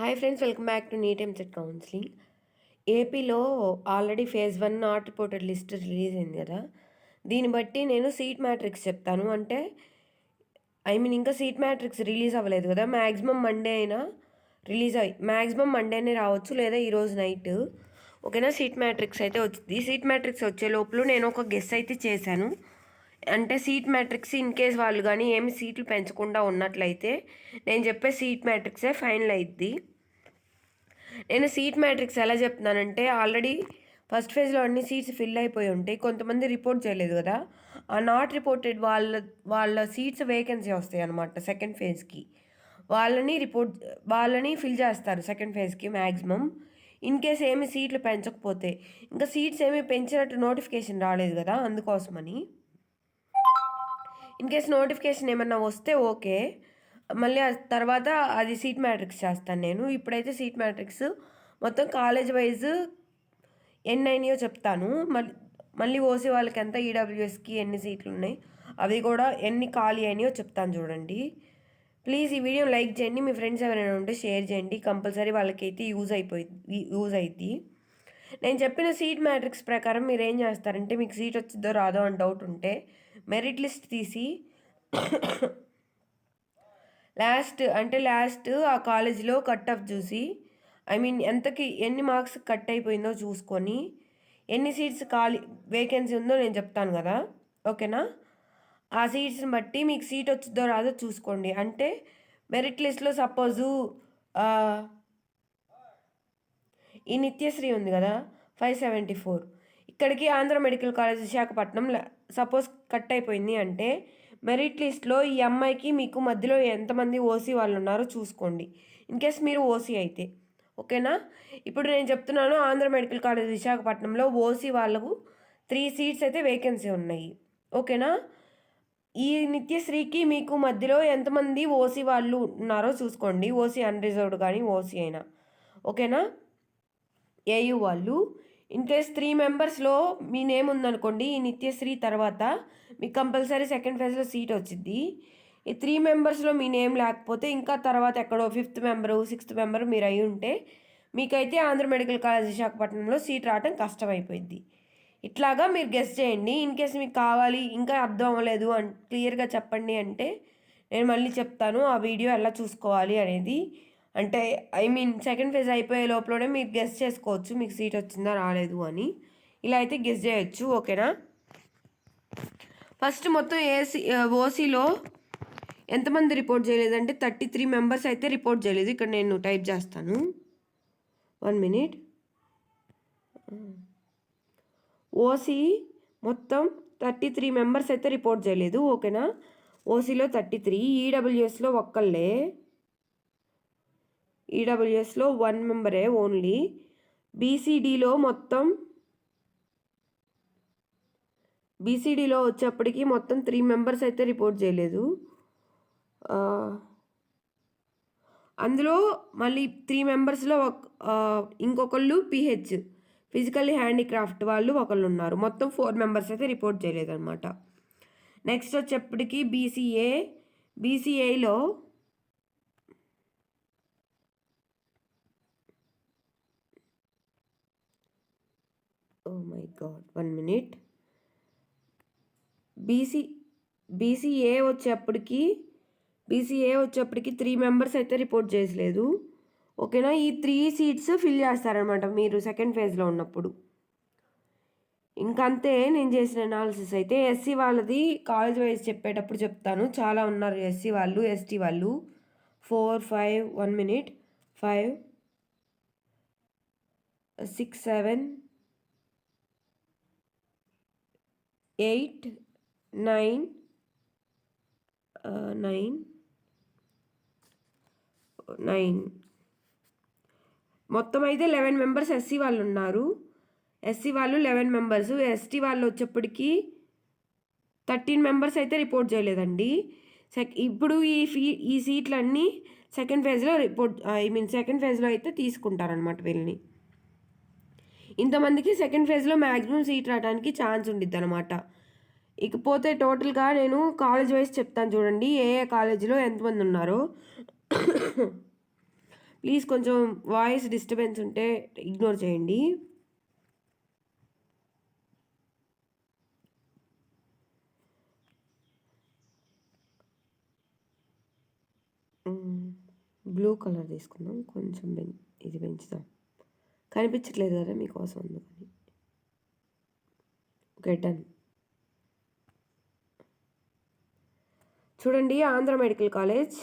Hi friends welcome back to NEET EAMCET counselling ఏపీలో already phase one not reported list release అయింది కదా. దీన్ని బట్టి నేను సీట్ మ్యాట్రిక్స్ చెప్తాను. అంటే ఐ మీన్ ఇంకా సీట్ మ్యాట్రిక్స్ రిలీజ్ అవ్వలేదు కదా. మ్యాక్సిమం మండే అయినా రిలీజ్ అయ్యి మ్యాక్సిమం మండేనే రావచ్చు లేదా ఈరోజు నైట్ ఓకేనా? సీట్ మ్యాట్రిక్స్ అయితే వచ్చింది. సీట్ మ్యాట్రిక్స్ వచ్చే లోపల నేను ఒక గెస్ అయితే చేశాను. అంటే సీట్ మ్యాట్రిక్స్ ఇన్ కేస్ వాళ్ళు కానీ ఏమి సీట్లు పెంచకుండా ఉన్నట్లయితే నేను చెప్పే సీట్ మ్యాట్రిక్సే ఫైనల్ అయిద్ది. నేను సీట్ మ్యాట్రిక్స్ ఎలా చెప్తున్నానంటే ఆల్రెడీ ఫస్ట్ ఫేజ్లో అన్ని సీట్స్ ఫిల్ అయిపోయి ఉంటాయి కొంతమంది రిపోర్ట్ చేయలేదు కదా ఆ నాట్ రిపోర్టెడ్ వాళ్ళ వాళ్ళ సీట్స్ వేకెన్సీ వస్తాయి అనమాట సెకండ్ ఫేజ్కి. వాళ్ళని రిపోర్ట్ వాళ్ళని ఫిల్ చేస్తారు సెకండ్ ఫేజ్కి మ్యాక్సిమం ఇన్ కేస్ ఏమి సీట్లు పెంచకపోతే ఇంకా సీట్స్ ఏమి పెంచినట్టు నోటిఫికేషన్ రాలేదు కదా అందుకోసమని. ఇన్ కేస్ నోటిఫికేషన్ ఏమన్నా వస్తే ఓకే. మళ్ళీ తర్వాత అది సీట్ మ్యాట్రిక్స్ చేస్తాను నేను. ఇప్పుడైతే సీట్ మ్యాట్రిక్స్ మొత్తం కాలేజ్ వైజ్ ఎన్ని అయినాయో చెప్తాను. మళ్ళీ మళ్ళీ ఓసీ వాళ్ళకి ఎంత ఈడబ్ల్యూఎస్కి ఎన్ని సీట్లు ఉన్నాయి అవి కూడా ఎన్ని ఖాళీ అయినాయో చెప్తాను చూడండి. ప్లీజ్ ఈ వీడియో లైక్ చేయండి మీ ఫ్రెండ్స్ ఎవరైనా ఉంటే షేర్ చేయండి. కంపల్సరీ వాళ్ళకైతే యూజ్ అయిపోయింది యూజ్ అవుద్ది నేను చెప్పిన సీట్ మ్యాట్రిక్స్ ప్రకారం మీరు ఏం చేస్తారంటే మీకు సీట్ వచ్చిందో రాదో అని డౌట్ ఉంటే మెరిట్ లిస్ట్ తీసి లాస్ట్ అంటే లాస్ట్ ఆ కాలేజీలో కట్ ఆఫ్ చూసి ఐ మీన్ ఎంతకి ఎన్ని మార్క్స్ కట్ అయిపోయిందో చూసుకొని ఎన్ని సీట్స్ ఖాళీ వేకెన్సీ ఉందో నేను చెప్తాను కదా ఓకేనా? ఆ సీట్స్ని బట్టి మీకు సీట్ వచ్చిందో రాదో చూసుకోండి. అంటే మెరిట్ లిస్ట్లో సపోజు ఈ నిత్యశ్రీ ఉంది కదా ఫైవ్ సెవెంటీ ఫోర్. ఇక్కడికి Andhra medical college Visakhapatnam suppose cut అయిపోయింది అంటే మెరిట్ లిస్ట్లో ఈ అమ్మాయికి మీకు మధ్యలో ఎంతమంది ఓసీ వాళ్ళు ఉన్నారో చూసుకోండి. ఇన్ కేస్ మీరు ఓసీ అయితే. ఓకేనా? ఇప్పుడు నేను చెప్తున్నాను ఆంధ్ర మెడికల్ కాలేజ్ విశాఖపట్నంలో ఓసీ వాళ్ళకు త్రీ సీట్స్ అయితే వేకెన్సీ ఉన్నాయి. ఓకేనా? ఈ నిత్యశ్రీకి మీకు మధ్యలో ఎంతమంది ఓసీ వాళ్ళు ఉన్నారో చూసుకోండి. ఓసీ అన్రిజర్వ్డ్ కానీ ఓసీ అయినా. ఓకేనా? ఏయు వాళ్ళు ఇన్ కేస్ త్రీ మెంబర్స్లో మీ నేమ్ ఉందనుకోండి ఈ నిత్యశ్రీ తర్వాత మీకు కంపల్సరీ సెకండ్ ఫేజ్లో సీట్ వచ్చింది ఈ త్రీ మెంబర్స్లో మీ నేమ్ లేకపోతే ఇంకా తర్వాత ఎక్కడో ఫిఫ్త్ మెంబరు సిక్స్త్ మెంబర్ మీరు అయి ఉంటే మీకైతే ఆంధ్ర మెడికల్ కాలేజ్ విశాఖపట్నంలో సీట్ రావటం కష్టమైపోయింది ఇట్లాగా మీరు గెస్ట్ చేయండి. ఇన్ కేస్ మీకు కావాలి ఇంకా అర్థం అవ్వలేదు అని క్లియర్గా చెప్పండి అంటే నేను మళ్ళీ చెప్తాను ఆ వీడియో ఎలా చూసుకోవాలి అనేది. అంటే ఐ మీన్ సెకండ్ ఫేజ్ అయిపోయే లోపలనే మీరు గెస్ చేసుకోవచ్చు మీకు సీట్ వచ్చిందా రాలేదు అని. ఇలా అయితే గెస్ చేయొచ్చు ఓకేనా? ఫస్ట్ మొత్తం ఏసీ ఓసీలో ఎంతమంది రిపోర్ట్ చేయలేదంటే థర్టీ త్రీ మెంబర్స్ అయితే రిపోర్ట్ చేయలేదు. ఇక్కడ నేను టైప్ చేస్తాను. వన్ మినిట్ ఓసీ మొత్తం థర్టీ త్రీ మెంబర్స్ అయితే రిపోర్ట్ చేయలేదు ఓకేనా? ఓసీలో థర్టీ త్రీ ఈడబ్ల్యూఎస్లో ఒక్కళ్ళే. ఈడబ్ల్యూఎస్లో వన్ మెంబరే ఓన్లీ. బీసీడీలో మొత్తం బీసీడీలో వచ్చేప్పటికి మొత్తం త్రీ మెంబర్స్ అయితే రిపోర్ట్ చేయలేదు. అందులో మళ్ళీ త్రీ మెంబర్స్లో ఒక ఇంకొకళ్ళు పిహెచ్ ఫిజికల్లీ హ్యాండీక్రాఫ్ట్ వాళ్ళు ఒకళ్ళు ఉన్నారు మొత్తం ఫోర్ మెంబర్స్ అయితే రిపోర్ట్ చేయలేదు అనమాట నెక్స్ట్ వచ్చేప్పటికి BCA బీసీఏలో my god one minute. BC BCA వచ్చేప్పటికి బీసీఏ వచ్చేప్పటికి త్రీ మెంబర్స్ అయితే రిపోర్ట్ చేయలేదు. ఓకేనా? ఈ త్రీ సీట్స్ ఫిల్ చేస్తారనమాట మీరు సెకండ్ ఫేజ్లో ఉన్నప్పుడు. ఇంకంతే నేను చేసిన అనాలిసిస్ అయితే ఎస్సీ వాళ్ళది కాలేజ్ వైజ్ చెప్పేటప్పుడు చెప్తాను. చాలా ఉన్నారు ఎస్సీ వాళ్ళు ఎస్టీ వాళ్ళు. Four five one minute five six seven eight nine nine nine. మొత్తం అయితే లెవెన్ మెంబర్స్ ఎస్సీ వాళ్ళు ఉన్నారు. ఎస్సీ వాళ్ళు లెవెన్ మెంబర్స్. ఎస్టీ వాళ్ళు వచ్చేప్పటికి థర్టీన్ మెంబర్స్ అయితే రిపోర్ట్ చేయలేదండి. సెక్ ఇప్పుడు ఈ ఫీ ఈ సీట్లన్నీ సెకండ్ ఫేజ్లో రిపోర్ట్ ఐ మీన్ సెకండ్ ఫేజ్లో అయితే తీసుకుంటారనమాట వీళ్ళని. ఇంతమందికి సెకండ్ ఫేజ్లో మ్యాక్సిమం సీట్ రావడానికి ఛాన్స్ ఉండిద్ది అనమాట ఇకపోతే టోటల్గా నేను కాలేజ్ వైజ్ చెప్తాను చూడండి ఏ ఏ కాలేజీలో ఎంతమంది ఉన్నారో. ప్లీజ్ కొంచెం వాయిస్ డిస్టర్బెన్స్ ఉంటే ఇగ్నోర్ చేయండి. బ్లూ కలర్ తీసుకుందాం. కొంచెం ఇది పెంచుదాం. కనిపించట్లేదు కదా మీకోసం అందుకని. Okay done. చూడండి ఆంధ్ర మెడికల్ కాలేజ్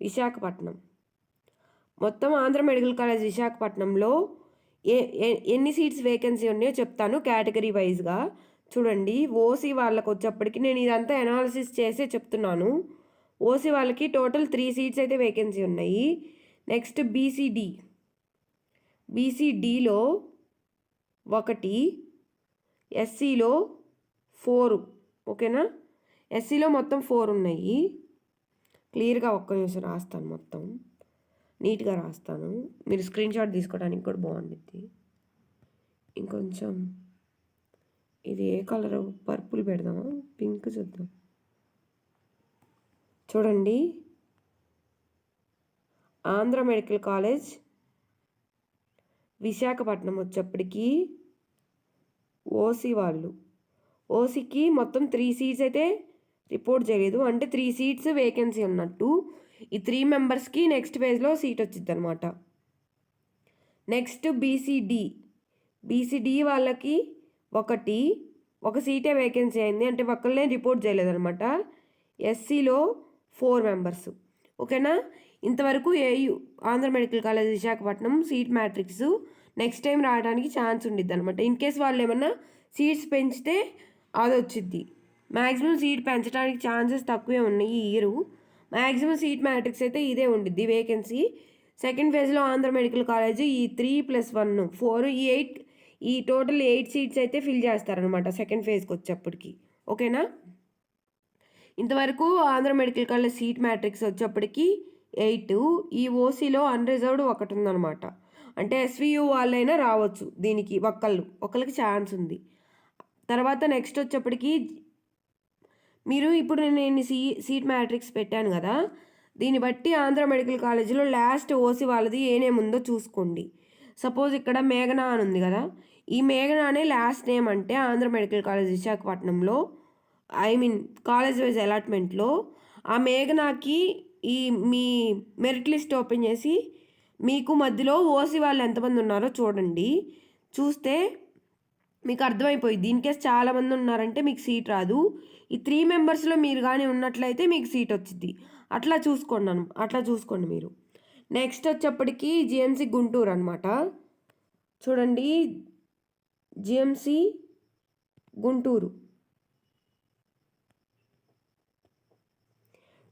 విశాఖపట్నం. మొత్తం ఆంధ్ర మెడికల్ కాలేజ్ విశాఖపట్నంలో ఏ ఎన్ని సీట్స్ వేకెన్సీ ఉన్నాయో చెప్తాను కేటగిరీ వైజ్గా. చూడండి ఓసీ వాళ్ళకి వచ్చేప్పటికి నేను ఇదంతా అనాలిసిస్ చేసే చెప్తున్నాను. ఓసీ వాళ్ళకి టోటల్ త్రీ సీట్స్ అయితే వేకెన్సీ ఉన్నాయి. నెక్స్ట్ బీసీడి బీసీడీలో ఒకటి ఎస్సీలో ఫోర్ ఓకేనా? ఎస్సీలో మొత్తం ఫోర్ ఉన్నాయి. క్లియర్గా ఒక్క నిమిషం రాస్తాను మొత్తం. నీట్గా రాస్తాను. మీరు స్క్రీన్ షాట్ తీసుకోవడానికి కూడా బాగుండిద్ది. ఇంకొంచెం ఇది ఏ కలర్? పర్పుల్ పెడదామా? పింక్ చూద్దాం. చూడండి. ఆంధ్ర మెడికల్ కాలేజ్ విశాఖపట్నం వచ్చేప్పటికి ఓసీ వాళ్ళు. ఓసీకి మొత్తం త్రీ సీట్స్ అయితే రిపోర్ట్ చేయలేదు. అంటే త్రీ సీట్స్ వేకెన్సీ ఉన్నట్టు ఈ త్రీ మెంబర్స్కి నెక్స్ట్ ఫేజ్లో సీట్ వచ్చింది అనమాట నెక్స్ట్ బీసీడి బీసీడి వాళ్ళకి ఒకటి ఒక సీటే వేకెన్సీ అయింది. అంటే ఒక్కళ్ళనే రిపోర్ట్ చేయలేదన్నమాట. ఎస్సీలో ఫోర్ మెంబర్స్ ఓకేనా ఇంతవరకు AU Andhra medical college Visakhapatnam seat matrix next time రావడానికి ఛాన్స్ ఉండిద్ది అనమాట ఇన్ కేస్ వాళ్ళు ఏమన్నా సీట్స్ పెంచితే అది వచ్చిద్ది మ్యాక్సిమం సీట్ పెంచడానికి ఛాన్సెస్ తక్కువే ఉన్నాయి ఈ ఇయరు. మ్యాక్సిమం సీట్ మ్యాట్రిక్స్ అయితే ఇదే ఉండిద్ది వేకెన్సీ. సెకండ్ ఫేజ్లో ఆంధ్ర మెడికల్ కాలేజ్ ఈ త్రీ ప్లస్ వన్ ఫోర్ ఈ ఎయిట్ ఈ టోటల్ ఎయిట్ సీట్స్ అయితే ఫిల్ చేస్తారనమాట సెకండ్ ఫేజ్కి వచ్చేప్పటికి. ఓకేనా? ఇంతవరకు Andhra medical college seat matrix వచ్చేప్పటికి ఎయిట్ ఈ ఓసీలో అన్రిజర్వ్డ్ ఒకటి ఉందన్నమాట అంటే ఎస్వియు వాళ్ళైనా రావచ్చు దీనికి ఒక్కళ్ళు ఒకళ్ళకి ఛాన్స్ ఉంది. తర్వాత నెక్స్ట్ వచ్చేప్పటికి మీరు ఇప్పుడు నేను సీ సీట్ మ్యాట్రిక్స్ పెట్టాను కదా దీన్ని బట్టి ఆంధ్ర మెడికల్ కాలేజీలో లాస్ట్ ఓసీ వాళ్ళది ఏ నేమ్ ఉందో చూసుకోండి. సపోజ్ ఇక్కడ మేఘనా అని ఉంది కదా ఈ మేఘనానే లాస్ట్ నేమ్ అంటే ఆంధ్ర మెడికల్ కాలేజ్ విశాఖపట్నంలో ఐ మీన్ కాలేజ్ వైజ్ అలాట్మెంట్లో ఆ మేఘనాకి ఈ మీ మెరిట్ లిస్ట్ ఓపెన్ చేసి మీకు మధ్యలో ఓసీ వాళ్ళు ఎంతమంది ఉన్నారో చూడండి. చూస్తే మీకు అర్థమైపోయింది. ఇన్ చాలామంది ఉన్నారంటే మీకు సీట్ రాదు. ఈ త్రీ మెంబర్స్లో మీరు కానీ ఉన్నట్లయితే మీకు సీట్ వచ్చింది అట్లా చూసుకోండి అను అట్లా చూసుకోండి మీరు. నెక్స్ట్ వచ్చేప్పటికి జిఎంసి గుంటూరు అనమాట చూడండి జిఎంసి గుంటూరు.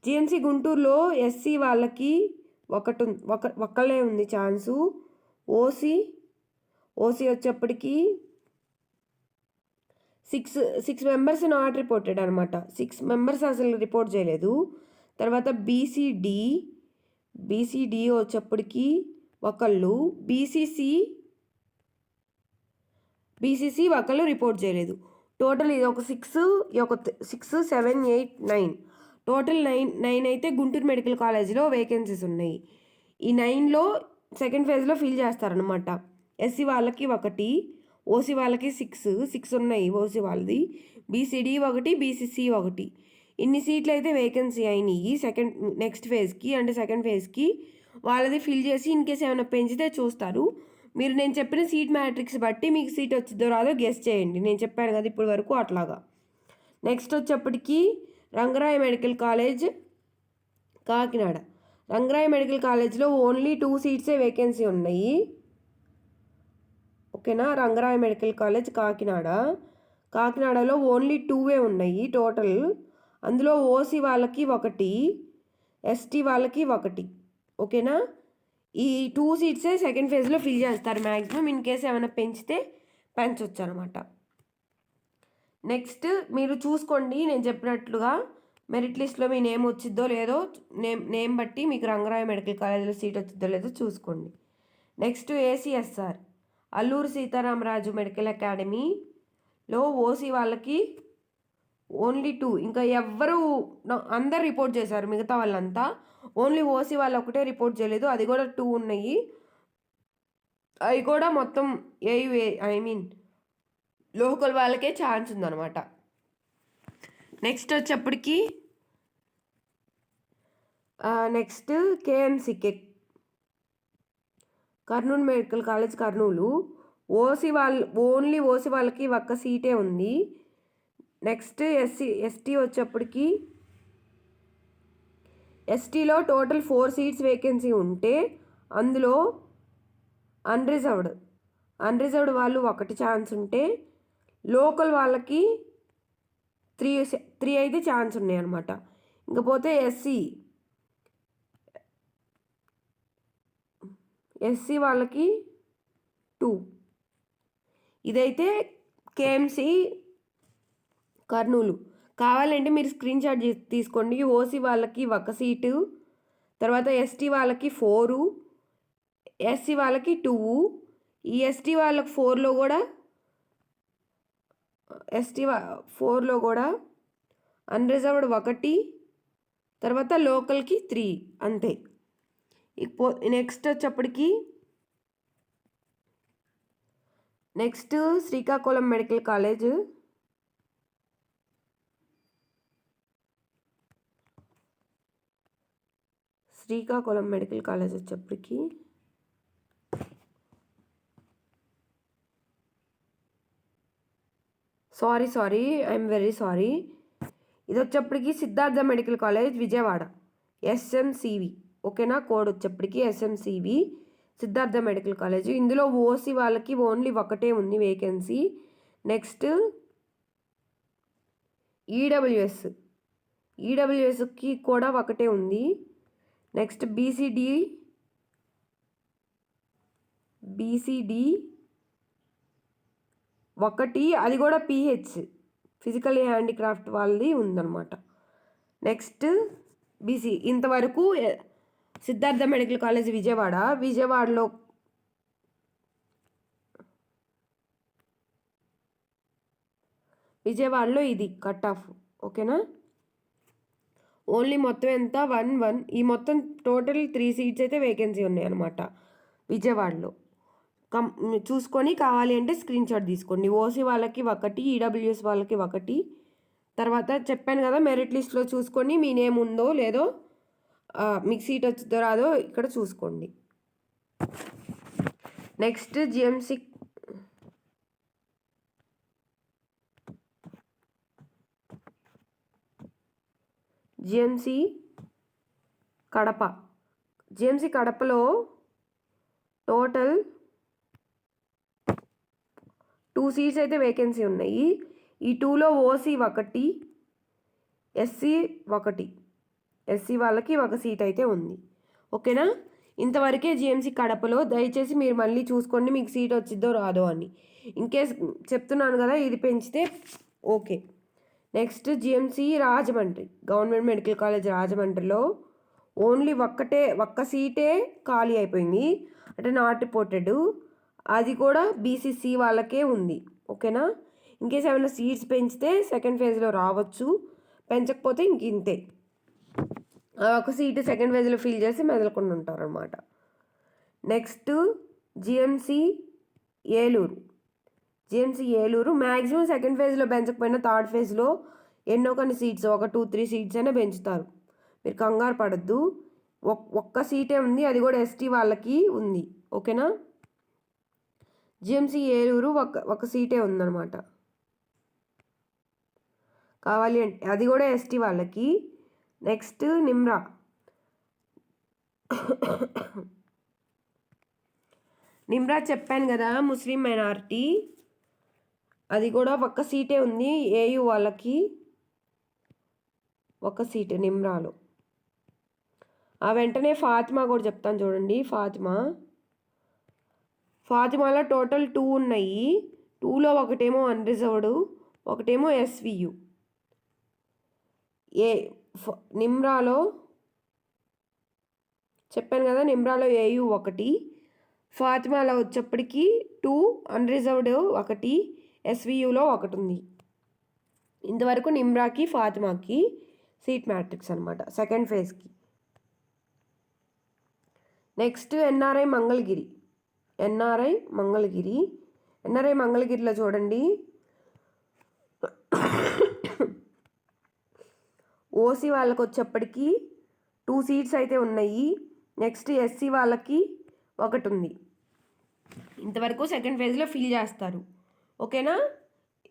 జిఎంసి గుంటూరులో ఎస్సీ వాళ్ళకి ఒకటి ఒక ఒక్కలే ఉంది ఛాన్సు. ఓసీ ఓసీ వచ్చేప్పటికి six six members not reported అనమాట. సిక్స్ మెంబర్స్ అసలు రిపోర్ట్ చేయలేదు. తర్వాత బీసీడి బీసీడి వచ్చేప్పటికి ఒకళ్ళు బీసీసీ బీసీసీ ఒకళ్ళు రిపోర్ట్ చేయలేదు. టోటల్ ఇది ఒక సిక్స్ ఒక six seven eight nine. Total nine nine అయితే గుంటూరు మెడికల్ కాలేజీలో వేకెన్సీస్ ఉన్నాయి. ఈ నైన్లో సెకండ్ ఫేజ్లో ఫిల్ చేస్తారనమాట ఎస్సీ వాళ్ళకి ఒకటి ఓసీ వాళ్ళకి సిక్స్ సిక్స్ ఉన్నాయి ఓసీ వాళ్ళది. బీసీడీ ఒకటి బీసీసీ ఒకటి. ఇన్ని సీట్లు అయితే వేకెన్సీ అయినాయి సెకండ్ నెక్స్ట్ ఫేజ్కి అంటే సెకండ్ ఫేజ్కి. వాళ్ళది ఫిల్ చేసి ఇన్ కేస్ ఏమైనా పెంచితే చూస్తారు. మీరు నేను చెప్పిన సీట్ మ్యాట్రిక్స్ బట్టి మీకు సీట్ వచ్చిందో రాదో గెస్ చేయండి. నేను చెప్పాను కదా ఇప్పటి వరకు అట్లాగా. నెక్స్ట్ వచ్చేప్పటికి Rangaraya medical college Kakinada. Rangaraya medical కాలేజ్లో ఓన్లీ టూ సీట్సే వేకెన్సీ ఉన్నాయి. ఓకేనా? Rangaraya medical college Kakinada. కాకినాడలో ఓన్లీ టూవే ఉన్నాయి టోటల్. అందులో ఓసీ వాళ్ళకి ఒకటి ఎస్టీ వాళ్ళకి ఒకటి. ఓకేనా? ఈ టూ సీట్సే సెకండ్ ఫేజ్లో ఫిల్ చేస్తారు మ్యాక్సిమం ఇన్ కేస్ ఏమైనా పెంచితే పెంచవచ్చు అనమాట నెక్స్ట్ మీరు చూసుకోండి నేను చెప్పినట్లుగా మెరిట్ లిస్ట్లో మీ నేమ్ వచ్చిద్దో లేదో నేమ్ నేమ్ బట్టి మీకు రంగరాయ మెడికల్ కాలేజీలో సీట్ వచ్చిద్దో లేదో చూసుకోండి. Next ACSR Alluri Sitaramaraju medical అకాడమీలో ఓసీ వాళ్ళకి ఓన్లీ టూ ఇంకా ఎవ్వరు అందరు రిపోర్ట్ చేశారు మిగతా వాళ్ళంతా. ఓన్లీ ఓసీ వాళ్ళు ఒకటే రిపోర్ట్ చేయలేదు అది కూడా టూ ఉన్నాయి. అవి కూడా మొత్తం ఏ ఐ మీన్ లోకల్ వాళ్ళకే ఛాన్స్ ఉందన్నమాట. నెక్స్ట్ వచ్చేప్పటికి next కేఎంసీకే Kurnool medical college Kurnool. OC వాళ్ళు ఓన్లీ ఓసీ వాళ్ళకి ఒక్క సీటే ఉంది. నెక్స్ట్ ఎస్సీ ఎస్టీ వచ్చేప్పటికి ఎస్టీలో టోటల్ ఫోర్ సీట్స్ వేకెన్సీ ఉంటే అందులో అన్రిజర్వ్డ్ అన్రిజర్వ్డ్ వాళ్ళు ఒకటి ఛాన్స్ ఉంటే లోకల్ వాళ్ళకి త్రీ త్రీ అయితే ఛాన్స్ ఉన్నాయి అనమాట ఇంకపోతే ఎస్సీ ఎస్సీ వాళ్ళకి టూ. ఇదైతే కేఎంసి కర్నూలు. కావాలంటే మీరు స్క్రీన్ షాట్ తీసుకోండి. ఓసీ వాళ్ళకి ఒక సీటు తర్వాత ఎస్టీ వాళ్ళకి ఫోరు ఎస్సీ వాళ్ళకి టూ ఈ ఎస్టీ వాళ్ళకి ఫోర్లో కూడా ఎస్టీ ఫోర్లో కూడా అన్రిజర్వ్డ్ ఒకటి తర్వాత లోకల్కి త్రీ అంతే. ఇపో నెక్స్ట్ వచ్చేప్పటికి next Srikakulam medical college. Srikakulam medical college వచ్చేప్పటికి sorry sorry I'm very sorry ఇది వచ్చేప్పటికి Siddhartha medical college Vijayawada. SMCV ఓకేనా? కోడ్ వచ్చేప్పటికి ఎస్ఎంసివి సిద్ధార్థ మెడికల్ కాలేజ్. ఇందులో ఓసీ వాళ్ళకి ఓన్లీ ఒకటే ఉంది వేకెన్సీ. నెక్స్ట్ ఈడబ్ల్యూఎస్ ఈడబ్ల్యూఎస్కి కూడా ఒకటే ఉంది. నెక్స్ట్ బీసీడి బీసీడి ఒకటి అది కూడా పిహెచ్. ఫిజికల్ హ్యాండిక్రాఫ్ట్ వాళ్ళది ఉందన్నమాట. Next BC. ఇంతవరకు సిద్ధార్థ మెడికల్ కాలేజ్ విజయవాడ. విజయవాడలో విజయవాడలో ఇది కట్ ఆఫ్. ఓకేనా? ఓన్లీ మొత్తం ఎంత? One one. ఈ మొత్తం టోటల్ త్రీ సీట్స్ అయితే వేకెన్సీ ఉన్నాయి అనమాట విజయవాడలో. కం చూసుకొని కావాలి అంటే స్క్రీన్ షాట్ తీసుకోండి. ఓసీ వాళ్ళకి ఒకటి ఈడబ్ల్యూఎస్ వాళ్ళకి ఒకటి. తర్వాత చెప్పాను కదా మెరిట్ లిస్ట్లో చూసుకొని మీ నేమ్ ఉందో లేదో మీకు సీట్ వచ్చిందో రాదో ఇక్కడ చూసుకోండి. Next GMC GMC Kadapa. GMC కడపలో టోటల్ టూ సీట్స్ అయితే వేకెన్సీ ఉన్నాయి. ఈ టూలో ఓసీ ఒకటి ఎస్సీ ఒకటి. ఎస్సీ వాళ్ళకి ఒక సీట్ అయితే ఉంది. ఓకేనా? ఇంతవరకే జిఎంసీ కడపలో దయచేసి మీరు మళ్ళీ చూసుకోండి మీకు సీట్ వచ్చిద్దో రాదో అని. ఇంకేస్ చెప్తున్నాను కదా ఇది పెంచితే okay. Next GMC Rajahmundry government medical college రాజమండ్రిలో ఓన్లీ ఒక్కటే ఒక్క సీటే ఖాళీ అయిపోయింది. అంటే నాట్ రిపోర్టెడ్. అది కూడా బీసీసీ వాళ్ళకే ఉంది. ఓకేనా? ఇంకేస్ ఏమైనా సీట్స్ పెంచితే సెకండ్ ఫేజ్లో రావచ్చు. పెంచకపోతే ఇంక ఇంతే. ఆ ఒక సీటు సెకండ్ ఫేజ్లో ఫిల్ చేసి మెదలకుండా ఉంటారనమాట next GMC Eluru. GMC Eluru maximum second ఫేజ్లో పెంచకపోయినా థర్డ్ ఫేజ్లో ఎన్నో కొన్ని సీట్స్ ఒక టూ త్రీ సీట్స్ అయినా పెంచుతారు. మీరు కంగారు పడద్దు. ఒక్క సీటే ఉంది అది కూడా ఎస్టీ వాళ్ళకి ఉంది. ఓకేనా? జిఎంసి ఏలూరు ఒక ఒక సీటే ఉందన్నమాట. కావాలి అంటే అది కూడా ఎస్టీ వాళ్ళకి. నెక్స్ట్ నిమ్రా. నిమ్రా చెప్పాను కదా ముస్లిం మైనారిటీ. అది కూడా ఒక్క సీటే ఉంది ఏయు వాళ్ళకి. ఒక సీటు నిమ్రాలో. ఆ వెంటనే ఫాతిమా కూడా చెప్తాను చూడండి ఫాతిమా. ఫాతిమాలో టోటల్ టూ ఉన్నాయి. టూలో ఒకటేమో అన్రిజర్వ్డ్ ఒకటేమో ఎస్వియు. ఏ ఫ- నిమ్రాలో చెప్పాను కదా నిమ్రాలో ఏయు ఒకటి ఫాతిమాలో వచ్చేప్పటికి టూ అన్రిజర్వ్డ్ ఒకటి ఎస్వియులో ఒకటి ఉంది. ఇంతవరకు నిమ్రాకి ఫాతిమాకి సీట్ మ్యాట్రిక్స్ అనమాట second ఫేజ్కి. Next NRI Mangalagiri. NRI Mangalagiri. NRI మంగళగిరిలో చూడండి. ఓసీ వాళ్ళకి వచ్చేప్పటికీ టూ సీట్స్ అయితే ఉన్నాయి. నెక్స్ట్ ఎస్సీ వాళ్ళకి ఒకటి ఉంది. ఇంతవరకు సెకండ్ ఫేజ్లో ఫిల్ చేస్తారు. ఓకేనా?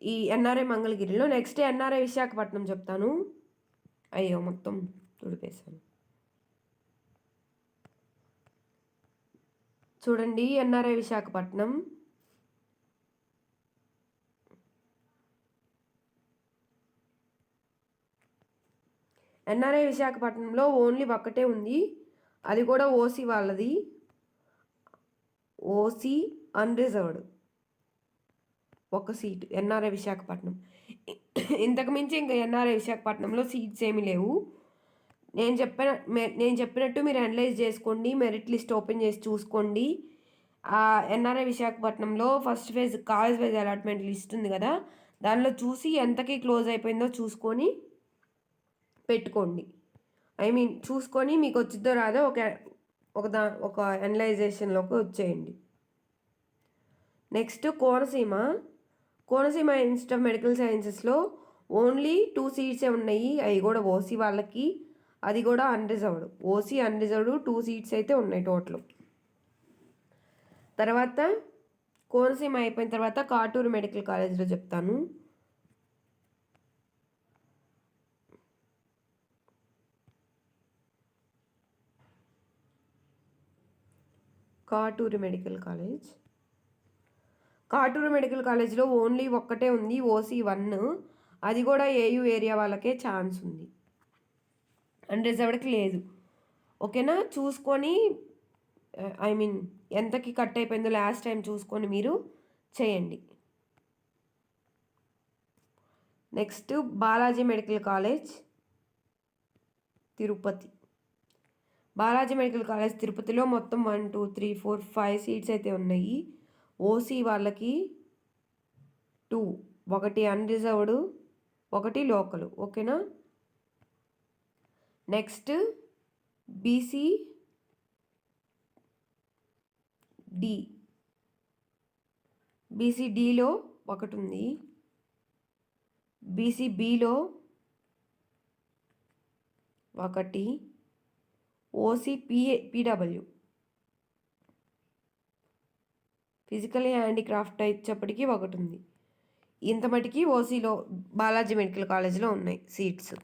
ఈ ఎన్ఆర్ఐ మంగళగిరిలో. నెక్స్ట్ ఎన్ఆర్ఐ విశాఖపట్నం చెప్తాను. అయ్యో మొత్తం తుడిపేశాను. చూడండి ఎన్ఆర్ఐ విశాఖపట్నం. ఎన్ఆర్ఐ విశాఖపట్నంలో ఓన్లీ ఒక్కటే ఉంది. అది కూడా ఓసీ వాళ్ళది. OC unreserved. ఒక సీటు ఎన్ఆర్ఐ విశాఖపట్నం. ఇంతకు మించి ఇంకా ఎన్ఆర్ఐ విశాఖపట్నంలో సీట్స్ ఏమీ లేవు. నేను చెప్పిన నేను చెప్పినట్టు మీరు అనలైజ్ చేసుకోండి మెరిట్ లిస్ట్ ఓపెన్ చేసి చూసుకోండి. ఎన్ఆర్ఐ విశాఖపట్నంలో first phase college wise allotment list ఉంది కదా. దానిలో చూసి ఎంతకి క్లోజ్ అయిపోయిందో చూసుకొని పెట్టుకోండి. ఐ మీన్ చూసుకొని మీకు వచ్చిద్దో రాదో ఒక ఒక దా ఒక అనలైజేషన్లోకి వచ్చేయండి. Next Konaseema. Konaseema institute of medical సైన్సెస్లో only two సీట్సే ఉన్నాయి. అవి కూడా ఓసీ వాళ్ళకి. అది కూడా unreserved OC unreserved two seats అయితే ఉన్నాయి టోటల్ తర్వాత కోనసీమ అయిపోయిన తర్వాత కాటూరు మెడికల్ కాలేజ్లో చెప్తాను. Katuru medical college. Katuru medical కాలేజ్లో ఓన్లీ ఒక్కటే ఉంది ఓసీ వన్ అది కూడా ఏయూ ఏరియా వాళ్ళకే ఛాన్స్ ఉంది. అన్రిజర్వ్డ్కి లేదు. ఓకేనా? చూసుకొని ఐ మీన్ ఎంతకి కట్ అయిపోయిందో లాస్ట్ టైం చూసుకొని మీరు చేయండి. Next Balaji medical college Tirupati. Balaji medical college తిరుపతిలో మొత్తం one two three four five seats అయితే ఉన్నాయి. ఓసీ వాళ్ళకి టూ. ఒకటి అన్రిజర్వ్డ్ ఒకటి లోకల్. ఓకేనా? Next BC D. బీసీడీలో ఒకటి ఉంది. బీసీబీలో ఒకటి. ఓసీపీఏ పీడబ్ల్యూ ఫిజికల్ హ్యాండిక్రాఫ్ట్ ఇచ్చేప్పటికీ ఒకటి ఉంది. ఇంత మటుకి ఓసీలో బాలాజీ మెడికల్ కాలేజ్లో ఉన్నాయి సీట్స్.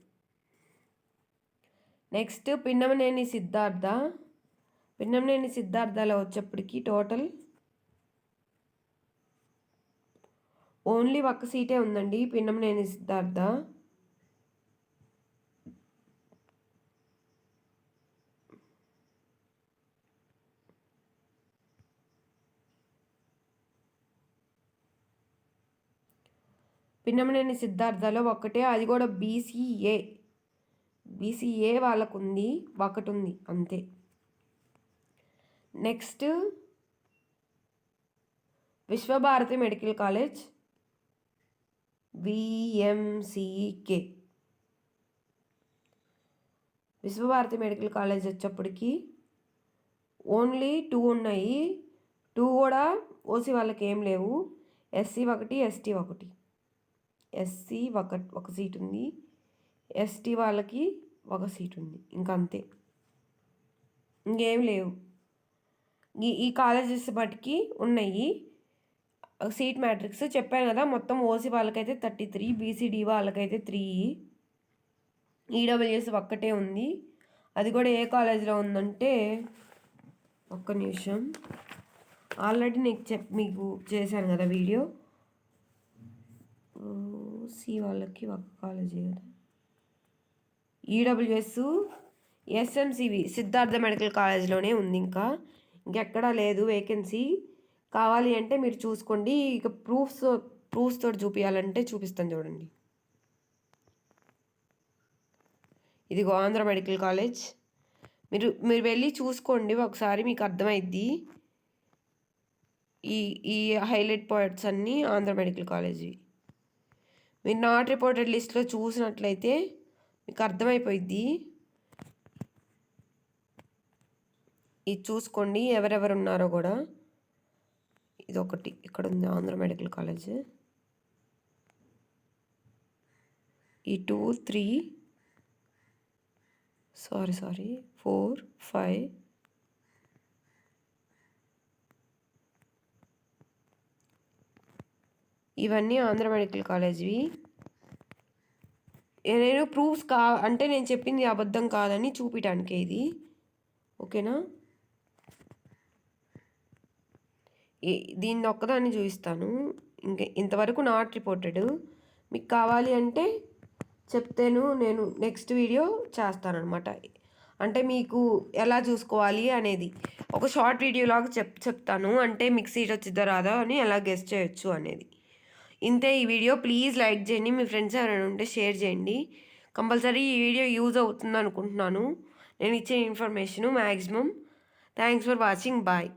నెక్స్ట్ పిన్నమనేని సిద్ధార్థ. పిన్నమనేని సిద్ధార్థలో వచ్చేప్పటికి టోటల్ ఓన్లీ ఒక్క సీటే ఉందండి పిన్నమనేని సిద్ధార్థ. పిన్నమనేని సిద్ధార్థలో ఒక్కటే అది కూడా బీసీఏ బీసీఏ వాళ్ళకు ఉంది ఒకటి ఉంది అంతే. నెక్స్ట్ విశ్వభారతి మెడికల్ కాలేజ్ విఎంసికే విశ్వభారతి మెడికల్ కాలేజ్ వచ్చేప్పటికి ఓన్లీ టూ ఉన్నాయి. టూ కూడా ఓసీ వాళ్ళకి ఏం లేవు. ఎస్సీ ఒకటి ఎస్టీ ఒకటి. ఎస్సీ ఒక ఒక సీట్ ఉంది. ఎస్టీ వాళ్ళకి ఒక సీట్ ఉంది. ఇంకా అంతే ఇంకేం లేవు. ఈ ఈ కాలేజెస్ బట్టికి ఉన్నాయి. సీట్ మ్యాట్రిక్స్ చెప్పాను కదా మొత్తం ఓసీ వాళ్ళకైతే థర్టీ త్రీ బీసీడీ వాళ్ళకైతే త్రీ ఈడబ్ల్యూఎస్ ఒక్కటే ఉంది. అది కూడా ఏ కాలేజ్లో ఉందంటే ఒక్క నిమిషం. ఆల్రెడీ నీకు చెప్ మీకు చేశాను కదా వీడియో. సి వాళ్ళకి ఒక కాలేజీ కదా. ఈడబ్ల్యూఎస్ ఎస్ఎంసివి సిద్ధార్థ మెడికల్ కాలేజ్లోనే ఉంది ఇంకా. ఇంకెక్కడా లేదు వేకెన్సీ. కావాలి అంటే మీరు చూసుకోండి. ఇక ప్రూఫ్స్ ప్రూఫ్స్ తోటి చూపించాలంటే చూపిస్తాను చూడండి. ఇదిగో ఆంధ్ర మెడికల్ కాలేజ్. మీరు మీరు వెళ్ళి చూసుకోండి. ఒకసారి మీకు అర్థమైద్ది. ఈ ఈ హైలైట్ పాయింట్స్ అన్నీ ఆంధ్ర మెడికల్ కాలేజీ. మీరు నాట్ రిపోర్టెడ్ లిస్ట్లో చూసినట్లయితే మీకు అర్థమైపోయిద్ది? ఇది చూసుకోండి ఎవరెవరు ఉన్నారో కూడా. ఇది ఒకటి ఇక్కడ ఉంది ఆంధ్ర మెడికల్ కాలేజ్. ఈ two three sorry sorry four five ఇవన్నీ ఆంధ్ర మెడికల్ కాలేజ్వి. నేను ప్రూఫ్స్ కా అంటే నేను చెప్పింది అబద్ధం కాదని చూపించడానికి ఇది. ఓకేనా? దీన్ని ఒక్కదాన్ని చూపిస్తాను. ఇంక ఇంతవరకు నాట్ రిపోర్టెడ్ మీకు కావాలి అంటే చెప్తేను నేను నెక్స్ట్ వీడియో చేస్తానమాట అంటే మీకు ఎలా చూసుకోవాలి అనేది. ఒక షార్ట్ వీడియోలాగా చెప్ చెప్తాను. అంటే మిక్సీ సీట్ వచ్చిద్దా రాదా అని ఎలా గెస్ట్ చేయొచ్చు అనేది. ఇంతే ఈ వీడియో. ప్లీజ్ లైక్ చేయండి మీ ఫ్రెండ్స్ ఎవరైనా ఉంటే షేర్ చేయండి. కంపల్సరీ ఈ వీడియో యూజ్ అవుతుంది అనుకుంటున్నాను నేను ఇచ్చే information maximum thanks for watching. Bye.